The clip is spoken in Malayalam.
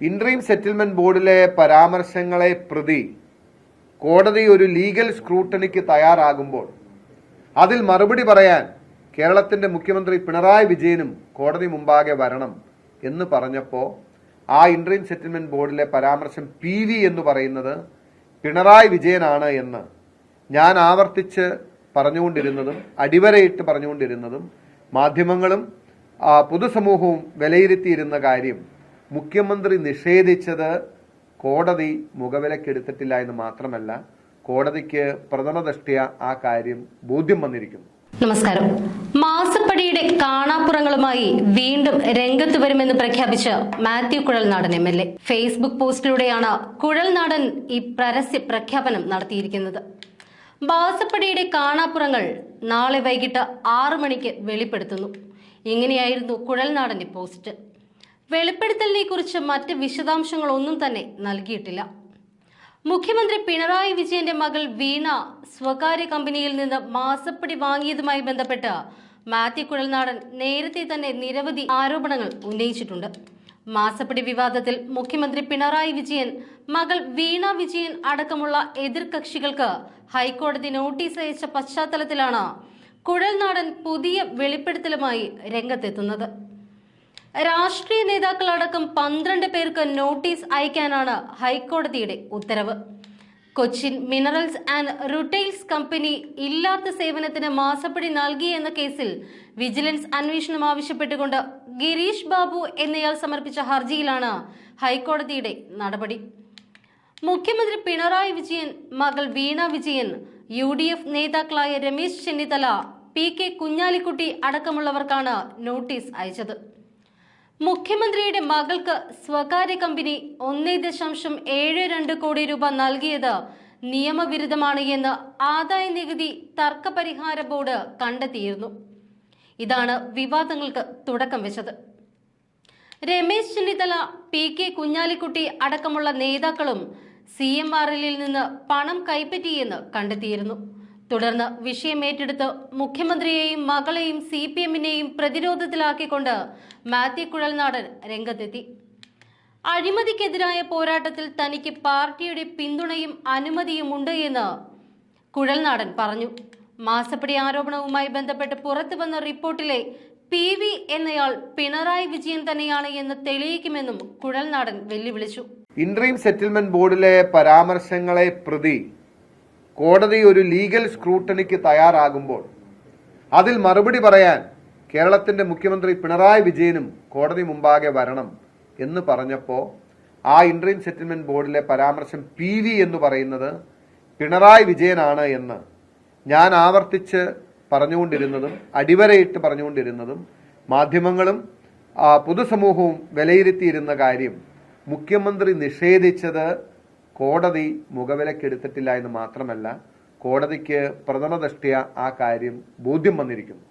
ഇൻട്രീം സെറ്റിൽമെന്റ് ബോർഡിലെ പരാമർശങ്ങളെ പ്രതി കോടതി ഒരു ലീഗൽ സ്ക്രൂട്ടണിക്ക് തയ്യാറാകുമ്പോൾ അതിൽ മറുപടി പറയാൻ കേരളത്തിന്റെ മുഖ്യമന്ത്രി പിണറായി വിജയനും കോടതി മുമ്പാകെ വരണം എന്ന് പറഞ്ഞപ്പോൾ ആ ഇൻട്രീം സെറ്റിൽമെന്റ് ബോർഡിലെ പരാമർശം പി വി എന്ന് പറയുന്നത് പിണറായി വിജയനാണ് എന്ന് ഞാൻ ആവർത്തിച്ച് പറഞ്ഞുകൊണ്ടിരുന്നതും അടിവരയിട്ട് പറഞ്ഞുകൊണ്ടിരുന്നതും മാധ്യമങ്ങളും പൊതുസമൂഹവും വിലയിരുത്തിയിരുന്ന കാര്യം മുഖ്യമന്ത്രി നിഷേധിച്ചത് കോടതി മുഖവിലക്കെടുത്തിട്ടില്ല എന്ന് മാത്രമല്ല കോടതിക്ക് പ്രഥമദൃഷ്ടിയ ആ കാര്യം ബോധ്യം വന്നിരിക്കുന്നു. നമസ്കാരം. മാസപ്പടിയുടെ കാണാപ്പുറങ്ങളുമായി വീണ്ടും രംഗത്ത് വരുമെന്ന് പ്രഖ്യാപിച്ച് Mathew Kuzhalnadan M L A. Facebook പോസ്റ്റിലൂടെയാണ് Kuzhalnadan ഈ പരസ്യ പ്രഖ്യാപനം നടത്തിയിരിക്കുന്നത്. മാസപ്പടിയുടെ കാണാപ്പുറങ്ങൾ നാളെ വൈകിട്ട് ആറു മണിക്ക് വെളിപ്പെടുത്തുന്നു. ഇങ്ങനെയായിരുന്നു കുഴൽനാടന്റെ പോസ്റ്റ്. വെളിപ്പെടുത്തലിനെ കുറിച്ച് മറ്റ് വിശദാംശങ്ങളൊന്നും തന്നെ നൽകിയിട്ടില്ല. മുഖ്യമന്ത്രി പിണറായി വിജയന്റെ മകൾ വീണ സ്വകാര്യ കമ്പനിയിൽ നിന്ന് മാസപ്പടി വാങ്ങിയതുമായി ബന്ധപ്പെട്ട് മാത്യു കുഴൽനാടൻ നേരത്തെ തന്നെ നിരവധി ആരോപണങ്ങൾ ഉന്നയിച്ചിട്ടുണ്ട്. മാസപ്പടി വിവാദത്തിൽ മുഖ്യമന്ത്രി പിണറായി വിജയൻ മകൾ വീണ വിജയൻ അടക്കമുള്ള എതിർകക്ഷികൾക്ക് ഹൈക്കോടതി നോട്ടീസ് അയച്ച പശ്ചാത്തലത്തിലാണ് കുഴൽനാടൻ പുതിയ വെളിപ്പെടുത്തലുമായി രംഗത്തെത്തുന്നത്. രാഷ്ട്രീയ നേതാക്കളടക്കം പന്ത്രണ്ട് പേർക്ക് നോട്ടീസ് അയക്കാനാണ് ഹൈക്കോടതിയുടെ ഉത്തരവ്. Cochin minerals and retails company ഇല്ലാത്ത സേവനത്തിന് മാസപ്പടി നൽകി എന്ന കേസിൽ വിജിലൻസ് അന്വേഷണം ആവശ്യപ്പെട്ടുകൊണ്ട് ഗിരീഷ് ബാബു എന്നയാൾ സമർപ്പിച്ച ഹർജിയിലാണ് ഹൈക്കോടതിയുടെ നടപടി. മുഖ്യമന്ത്രി പിണറായി വിജയൻ മകൾ Veena Vijayan U D F നേതാക്കളായ രമേശ് ചെന്നിത്തല പി കെ കുഞ്ഞാലിക്കുട്ടി അടക്കമുള്ളവർക്കാണ് നോട്ടീസ് അയച്ചത്. മുഖ്യമന്ത്രിയുടെ മകൾക്ക് സ്വകാര്യ കമ്പനി ഒന്നേ ദശാംശം ഏഴ് രണ്ട് കോടി രൂപ നൽകിയത് നിയമവിരുദ്ധമാണ് എന്ന് ആദായ നികുതി തർക്ക പരിഹാര ബോർഡ് കണ്ടെത്തിയിരുന്നു. ഇതാണ് വിവാദങ്ങൾക്ക് തുടക്കം വെച്ചത്. രമേശ് ചെന്നിത്തല പി കെ കുഞ്ഞാലിക്കുട്ടി അടക്കമുള്ള നേതാക്കളും സി എം ആർ എല്ലിൽ നിന്ന് പണം കൈപ്പറ്റിയെന്ന് കണ്ടെത്തിയിരുന്നു. തുടർന്ന് വിഷയം ഏറ്റെടുത്ത് മുഖ്യമന്ത്രിയെയും മകളെയും സി പി എമ്മിനെയും പ്രതിരോധത്തിലാക്കിക്കൊണ്ട് മാത്യു കുഴൽനാടൻ രംഗത്തെത്തി. അഴിമതിക്കെതിരായ പോരാട്ടത്തിൽ തനിക്ക് പാർട്ടിയുടെ പിന്തുണയും അനുമതിയും ഉണ്ട് എന്ന് കുഴൽനാടൻ പറഞ്ഞു. മാസപ്പടി ആരോപണവുമായി ബന്ധപ്പെട്ട് പുറത്തു വന്ന റിപ്പോർട്ടിലെ പി വി എന്നയാൾ പിണറായി വിജയൻ തന്നെയാണ് എന്ന് തെളിയിക്കുമെന്നും കുഴൽനാടൻ വെല്ലുവിളിച്ചു. ഇൻട്രീം സെറ്റിൽമെന്റ് ബോർഡിലെ പരാമർശങ്ങളെ പ്രതി കോടതി ഒരു ലീഗൽ സ്ക്രൂട്ടണിക്ക് തയ്യാറാകുമ്പോൾ അതിൽ മറുപടി പറയാൻ കേരളത്തിന്റെ മുഖ്യമന്ത്രി പിണറായി വിജയനും കോടതി മുമ്പാകെ വരണം എന്ന് പറഞ്ഞപ്പോൾ ആ ഇൻട്രീം സെറ്റിൽമെന്റ് ബോർഡിലെ പരാമർശം പി വി എന്ന് പറയുന്നത് പിണറായി വിജയനാണ് എന്ന് ഞാൻ ആവർത്തിച്ച് പറഞ്ഞുകൊണ്ടിരുന്നതും അടിവരയിട്ട് പറഞ്ഞുകൊണ്ടിരുന്നതും മാധ്യമങ്ങളും പൊതുസമൂഹവും വിലയിരുത്തിയിരുന്ന കാര്യം മുഖ്യമന്ത്രി നിഷേധിച്ചത് കോടതി മുഖവിലക്കെടുത്തിട്ടില്ല എന്ന് മാത്രമല്ല കോടതിക്ക് പ്രഥമദൃഷ്ട്യ ആ കാര്യം ബോധ്യം വന്നിരിക്കുന്നു.